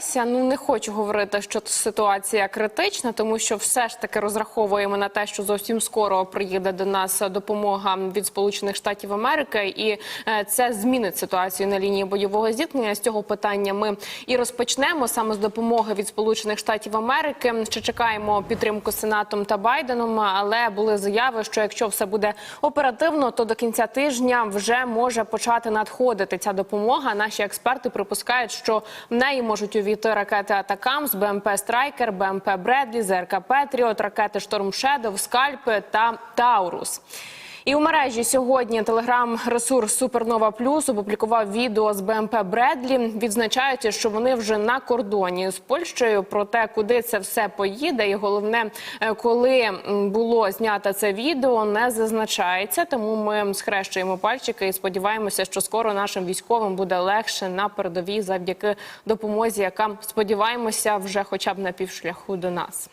Ся, Ну не хочу говорити, що ситуація критична, тому що все ж таки розраховуємо на те, що зовсім скоро приїде до нас допомога від Сполучених Штатів Америки, і е, це змінить ситуацію на лінії бойового зіткнення. З цього питання ми і розпочнемо саме з допомоги від Сполучених Штатів Америки. Ще чекаємо підтримку Сенатом та Байденом, але були заяви, що якщо все буде оперативно, то до кінця тижня вже може почати надходити ця допомога. Наші експерти припускають, що в неї можуть увійти ракети Атакамс, БМП Страйкер, БМП Бредлі, ЗРК Петріот, ракети Шторм Шедов, Скальпи та Таурус. І у мережі сьогодні телеграм-ресурс Супернова Плюс опублікував відео з БМП Бредлі, відзначаючи, що вони вже на кордоні з Польщею. Про те, куди це все поїде, і головне, е, коли було знято це відео, не зазначається. Тому ми схрещуємо пальчики і сподіваємося, що скоро нашим військовим буде легше на передовій завдяки допомозі, яка сподіваємося вже, хоча б на півшляху до нас.